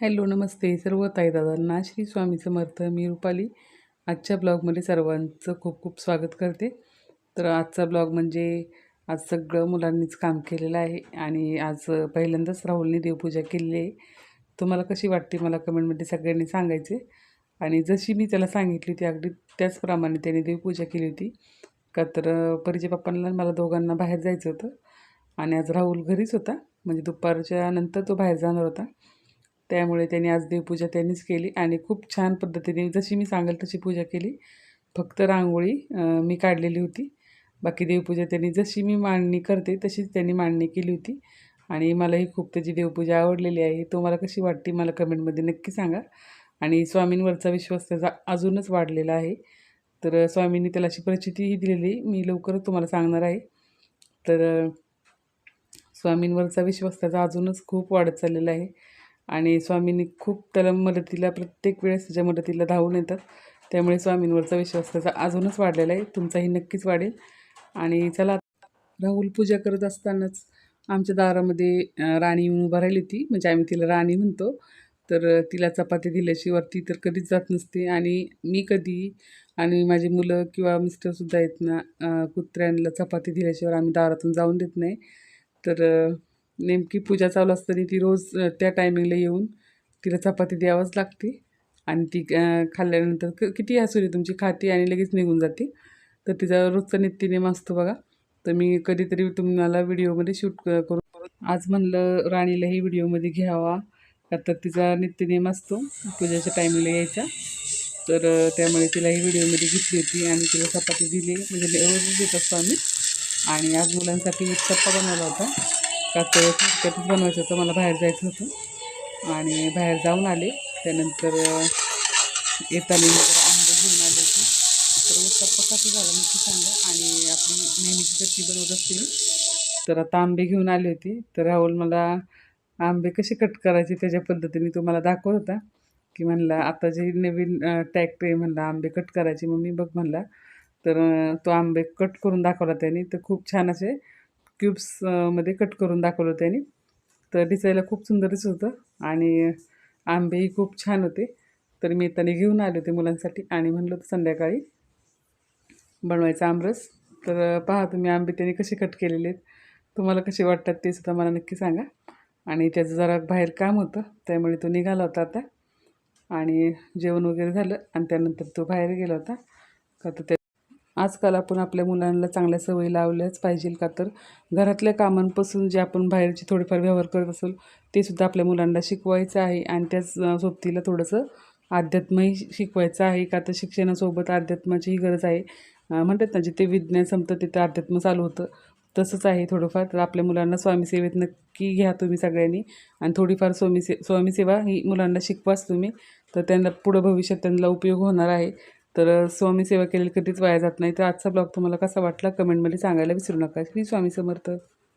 Hello नमस्ते सर्व ताई दादांना श्री स्वामी समर्थ मी रुपाली. आजच्या ब्लॉगमध्ये सर्वांचं खूप खूप स्वागत करते. तर आजचा ब्लॉग म्हणजे आज सगळं मुलांनीच काम केलेलं आहे आणि आज पहिल्यांदाच राहुलने देवपूजा केलेली आहे. तुम्हाला कशी वाटते मला कमेंटमध्ये सगळ्यांनी सांगायचे. आणि जशी मी त्याला सांगितली ती अगदी त्याचप्रमाणे त्याने देवपूजा केली होती. का तर परिचय पप्पांना मला दोघांना बाहेर जायचं होतं. आणि आज राहुल घरीच होता. म्हणजे दुपारच्या नंतर तो बाहेर जाणार होता. त्यामुळे त्यांनी आज देवपूजा त्यांनीच केली आणि खूप छान पद्धतीने जशी मी सांगेल तशी पूजा केली. फक्त रांगोळी मी काढलेली होती. बाकी देवपूजा त्यांनी जशी मी मांडणी करते तशीच त्यांनी मांडणी केली होती. आणि मलाही खूप त्याची देवपूजा आवडलेली आहे. तुम्हाला कशी वाटते मला कमेंटमध्ये नक्की सांगा. आणि स्वामींवरचा विश्वास त्याचा अजूनच वाढलेला आहे. तर स्वामींनी त्याला अशी प्रचितीही दिलेली मी लवकरच तुम्हाला सांगणार आहे. तर स्वामींवरचा विश्वास त्याचा अजूनच खूप वाढत चाललेला आहे. आणि स्वामींनी खूप त्याला मदतीला प्रत्येक वेळेस त्याच्या मदतीला धावून येतात. त्यामुळे स्वामींवरचा विश्वास त्याचा अजूनच वाढलेला आहे. तुमचाही नक्कीच वाढेल. आणि चला राहुल पूजा करत असतानाच आमच्या दारामध्ये राणी उभा राहिली होती. म्हणजे आम्ही तिला राणी म्हणतो. तर तिला चपाती दिल्याशिवाय ती तर कधीच जात नसते. आणि मी कधी आणि माझी मुलं किंवा मिस्टरसुद्धा आहेत ना कुत्र्यांना चपाती दिल्याशिवाय आम्ही दारातून जाऊन देत नाही. तर नेमकी पूजा चालू असताना ती रोज त्या टायमिंगला येऊन तिला चपाती द्यावंच लागते. आणि ती खाल्ल्यानंतर क किती असू तुमची खाते आणि लगेच निघून जाते. तर तिचा रोजचा नित्यनेम असतो बघा. तर मी कधीतरी तुम्हाला व्हिडिओमध्ये शूट करू. आज म्हणलं राणीलाही व्हिडिओमध्ये घ्यावा. का तर तिचा नित्यनेम असतो पूजेच्या टायमिंगला यायचा. तर त्यामुळे तिलाही व्हिडिओमध्ये घेतली होती आणि तिला चपाती दिली. म्हणजे रोजच देत असतो आम्ही. आणि आज मुलांसाठी चप्पा बनवला होता. का तर बनवायचं होतं. मला बाहेर जायचं होतं. आणि बाहेर जाऊन आले. त्यानंतर येताना जरा आंबे घेऊन आले होते. तर उत्तप्पा कसं झालं नक्की सांगा. आणि आपली नेहमीची चटणी बनवत असते तर आता आंबे घेऊन आले होते. तर राहुल मला आंबे कसे कट करायचे त्याच्या पद्धतीने तो मला दाखवत होता. की म्हणला आता जे नवीन टॅक्टर आहे म्हणला आंबे कट करायचे. मग मी बघ म्हणला. तर तो आंबे कट करून दाखवला त्याने. तर खूप छान असे क्यूब्समध्ये कट करून दाखवलं त्याने. तर दिसायला खूप सुंदर दिसत होतं आणि आंबेही खूप छान होते. तर मी येताना घेऊन आले होते मुलांसाठी आणि म्हणलं होतं संध्याकाळी बनवायचा आमरस. तर पहा तुम्ही आंबे त्याने कसे कट केलेले आहेत. तुम्हाला कसे वाटतात ते सुद्धा मला नक्की सांगा. आणि त्याचं जरा बाहेर काम होतं त्यामुळे तो निघाला होता आता. आणि जेवण वगैरे झालं आणि त्यानंतर तो बाहेर गेला होता. का तर त्या आजकाल आपण आपल्या मुलांना चांगल्या सवयी लावल्याच पाहिजे का तर? घरातल्या कामांपासून जे आपण बाहेरचे थोडेफार व्यवहार करत असेल ते सुद्धा आपल्या मुलांना शिकवायचं आहे आणि त्याच सोबतीला थोडंसं अध्यात्मही शिकवायचं आहे का तर शिक्षणासोबत अध्यात्माचीही गरज आहे. म्हणतात ना जिथे विज्ञान संपतं तिथं अध्यात्म चालू होतं. तसंच आहे थोडंफार. तर आपल्या मुलांना स्वामीसेवेत नक्की घ्या तुम्ही सगळ्यांनी आणि थोडीफार स्वामीसे स्वामीसेवा ही मुलांना शिकवाच तुम्ही. तर त्यांना पुढं भविष्यात त्यांना उपयोग होणार आहे. तर स्वामी सेवा केलेली कधीच वाया जात नाही. तर आजचा ब्लॉग तुम्हाला कसा वाटला? कमेंटमध्ये सांगायला विसरू नका. श्री स्वामी समर्थ.